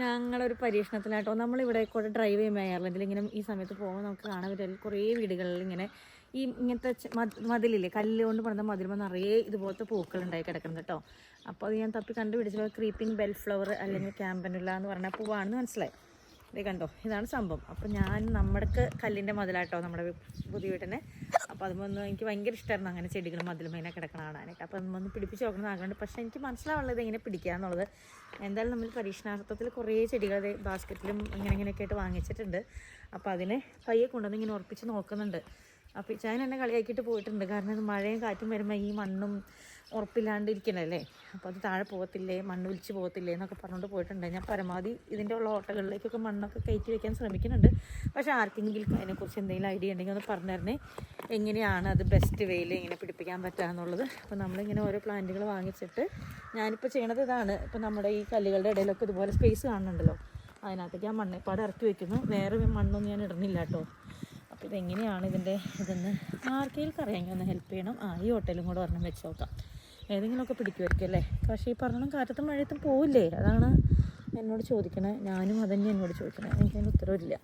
ഞങ്ങളൊരു പരീക്ഷണത്തിലായിട്ടോ നമ്മളിവിടെ കൂടെ ഡ്രൈവ് ചെയ്യുമ്പോൾ എയർലൻഡിൽ ഇങ്ങനെ ഈ സമയത്ത് പോകുമ്പോൾ നമുക്ക് കാണാൻ പറ്റില്ല കുറേ വീടുകളിൽ ഇങ്ങനെ ഈ ഇങ്ങനത്തെ മതിലില്ലേ കല്ല് കൊണ്ട് പണിത മതിലുമ്പോൾ നിറയെ ഇതുപോലത്തെ പൂക്കൾ ഉണ്ടായി കിടക്കുന്നത് കേട്ടോ. അപ്പോൾ അത് ഞാൻ തപ്പി കണ്ടുപിടിച്ചപ്പോൾ ക്രീപ്പിംഗ് ബെൽ ഫ്ലവർ അല്ലെങ്കിൽ ക്യാമ്പനുള്ള എന്ന് പറഞ്ഞ പൂവാണെന്ന് മനസ്സിലായി. ഇത് കണ്ടോ ഇതാണ് സംഭവം. അപ്പോൾ ഞാൻ നമ്മുടെ കല്ലിന്റെ മതിലാട്ടോ നമ്മുടെ പുതിയ വീട്ടിനെ അപ്പോൾ അതുമൊന്ന് എനിക്ക് ഭയങ്കര ഇഷ്ടമായിരുന്നു അങ്ങനെ ചെടികൾ മതിലുമേനെ കിടക്കണ കാണാനായിട്ട് അപ്പോൾ അതൊന്ന് പിടിപ്പിച്ച് നോക്കണം ആഗ്രഹമുണ്ട് പക്ഷേ എനിക്ക് മനസ്സിലാവുള്ളത് എങ്ങനെ പിടിക്കുക എന്നുള്ളത് എന്തായാലും നമ്മൾ പരീക്ഷണാർത്ഥത്തിൽ കുറേ ചെടികൾ ബാസ്ക്കറ്റിലും ഇങ്ങനെ ഇങ്ങനെയൊക്കെ ആയിട്ട് വാങ്ങിച്ചിട്ടുണ്ട്. അപ്പോൾ അതിനെ പയ്യെ കൊണ്ടുവന്ന് ഇങ്ങനെ ഉറപ്പിച്ച് നോക്കുന്നുണ്ട്. അപ്പോൾ ചായ എന്നെ കളിയാക്കിയിട്ട് പോയിട്ടുണ്ട്. കാരണം ഇത് മഴയും കാറ്റും വരുമ്പോൾ ഈ മണ്ണും ഉറപ്പില്ലാണ്ടിരിക്കണല്ലേ? അപ്പോൾ അത് താഴെ പോകത്തില്ലേ? മണ്ണ് വിളിച്ച് പോകത്തില്ലേ? എന്നൊക്കെ പറഞ്ഞുകൊണ്ട് പോയിട്ടുണ്ട്. ഞാൻ പരമാവധി ഇതിന്റെ ഉള്ള ഓട്ടകളിലേക്കൊക്കെ മണ്ണൊക്കെ കയറ്റി വയ്ക്കാൻ ശ്രമിക്കുന്നുണ്ട്. പക്ഷേ ആർക്കെങ്കിലും അതിനെക്കുറിച്ച് എന്തെങ്കിലും ഐഡിയ ഉണ്ടെങ്കിൽ ഒന്ന് പറഞ്ഞു തരണേ എങ്ങനെയാണ് അത് ബെസ്റ്റ് വേയിൽ ഇങ്ങനെ പിടിപ്പിക്കാൻ പറ്റുക എന്നുള്ളത് അപ്പോൾ നമ്മളിങ്ങനെ ഓരോ പ്ലാന്റുകൾ വാങ്ങിച്ചിട്ട് ഞാനിപ്പോൾ ചെയ്യണത് ഇതാണ്. ഇപ്പോൾ നമ്മുടെ ഈ കല്ലുകളുടെ ഇടയിലൊക്കെ ഇതുപോലെ സ്പേസ് കാണുന്നുണ്ടല്ലോ. അതിനകത്തേക്ക് ആ മണ്ണിപ്പാട് ഇറക്കി വെക്കുന്നു. വേറെ മണ്ണൊന്നും ഞാൻ ഇടുന്നില്ല കേട്ടോ. ഇതെങ്ങനെയാണ് ഇതിന്റെ ഇതെന്ന് ആർക്കെങ്കിലും അറിയാമെങ്കിൽ ഒന്ന് ഹെൽപ്പ് ചെയ്യണം. ആ ഈ ഹോട്ടലും കൂടെ ഒരെണ്ണം വെച്ച് നോക്കാം. ഏതെങ്കിലുമൊക്കെ പിടിക്കുമായിരിക്കും അല്ലേ? പക്ഷേ ഈ പറഞ്ഞാലും കാറ്റത്തും മഴയത്തും പോവില്ലേ? അതാണ് എന്നോട് ചോദിക്കണേ. ഞാനും അതന്നെ എന്നോട് ചോദിക്കണേ. എനിക്കതിന് ഉത്തരവില്ല.